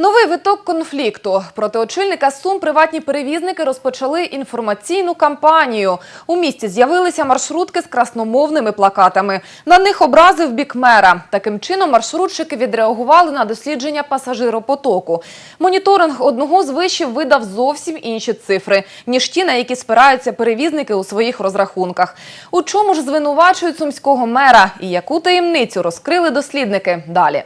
Новий виток конфлікту проти очільника Сум приватні перевізники розпочали інформаційну кампанію. У місті з'явилися маршрутки з красномовними плакатами. На них образи в бік мера. Таким чином маршрутчики відреагували на дослідження пасажиропотоку. Моніторинг одного з вишів видав зовсім інші цифри ніж ті, на які спираються перевізники у своїх розрахунках. У чому ж звинувачують сумського мера і яку таємницю розкрили дослідники далі.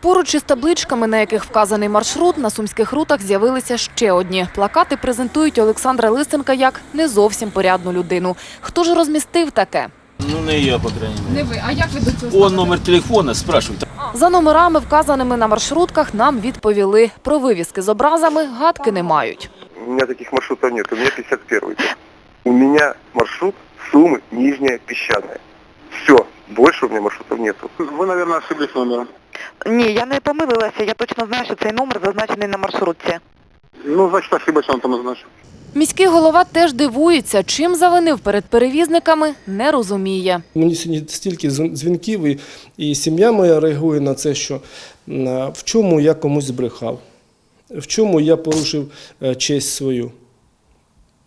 Поруч із табличками, на яких вказаний маршрут, на сумських рутах з'явилися ще одні. Плакати презентують Олександра Лисенка як не зовсім порядну людину. Хто ж розмістив таке? Ну, не я, по крайней мере. Не ви, а як ви до цього Он номер телефона, спрашивайте. За номерами, вказаними на маршрутках, нам відповіли. Про вивіски з образами гадки не мають. У меня таких маршрутов нет, у меня 51 У меня маршрут Сумы, Нижняя, Песчаная. Все, больше у меня маршрутов нету. Ви, мабуть, ошиблись номером. Ні, я не помилилася. Я точно знаю, що цей номер зазначений на маршрутці. Ну, значить, ошибочно он там означив. Міський голова теж дивується, чим завинив перед перевізниками, не розуміє. Мені сьогодні стільки дзвінків, і, і сім'я моя реагує на це, що м, в чому я комусь збрехав, в чому я порушив е, честь свою.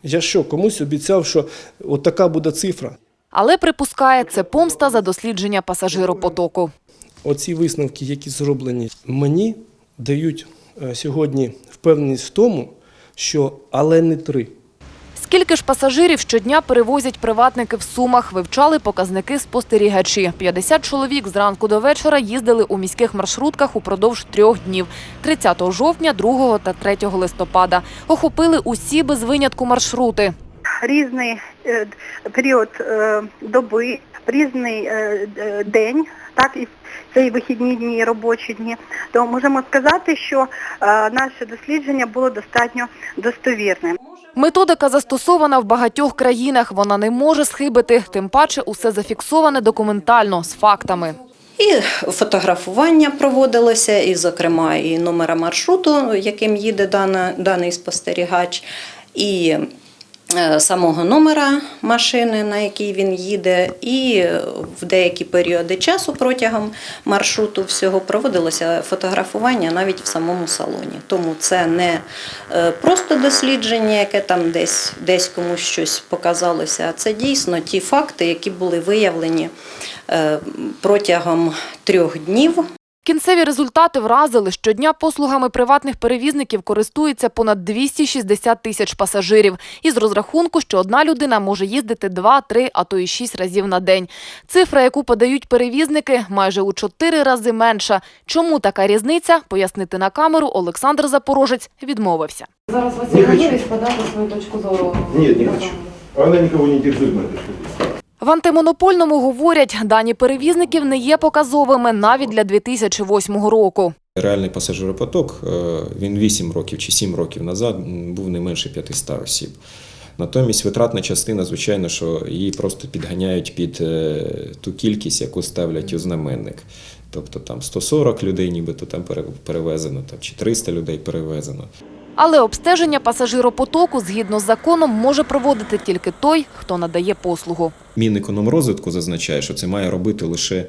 Я що, комусь обіцяв, що от така буде цифра. Але припускає, це помста за дослідження пасажиропотоку. Оці висновки, які зроблені, мені дають е, сьогодні впевненість в тому, що але не три. Скільки ж пасажирів щодня перевозять приватники в Сумах, вивчали показники спостерігачі. 50 чоловік зранку до вечора їздили у міських маршрутках упродовж трьох днів – 30 жовтня, 2 та 3 листопада. Охопили усі без винятку маршрути. різний е, період е, доби, різний день, так і це і вихідні дні, і робочі дні. То можемо сказати, що е, наше дослідження було достатньо достовірним. Методика застосована в багатьох країнах. Вона не може схибити, тим паче усе зафіксоване документально, з фактами. І фотографування проводилося, і, зокрема, і номера маршруту, яким їде дана, даний спостерігач, і самого номера машини, на якій він їде, і в деякі періоди часу протягом маршруту всього проводилося фотографування навіть в самому салоні. Тому це не е, просто дослідження, яке там десь, десь комусь щось показалося, а це дійсно ті факти, які були виявлені е, протягом трьох днів Кінцеві результати вразили. Щодня послугами приватних перевізників користується понад 260 тисяч пасажирів. Із розрахунку, що одна людина може їздити 2, 3, а то й 6 разів на день. Цифра, яку подають перевізники, майже у 4 рази менша. Чому така різниця, пояснити на камеру Олександр Запорожець відмовився. Зараз вас Не є подати свою точку зору. Нет, не хочу. Она никого не интересует, моя точка. В антимонопольному говорять, дані перевізників не є показовими навіть для 2008 року. Реальний пасажиропоток е, він 8 років чи 7 років назад був не менше 500 осіб. Натомість витратна частина, звичайно, що її просто підганяють під е, ту кількість, яку ставлять у знаменник. Тобто там 140 людей нібито там пере- перевезено, там, чи 300 людей перевезено. Але обстеження пасажиропотоку згідно з законом може проводити тільки той, хто надає послугу. Мінекономрозвитку зазначає, що це має робити лише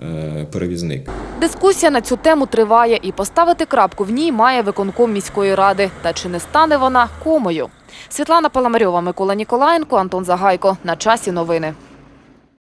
е, перевізник. Дискусія на цю тему триває і поставити крапку в ній має виконком міської ради. Та чи не стане вона комою? Світлана Паламарьова, Микола Ніколаєнко, Антон Загайко. На часі новини.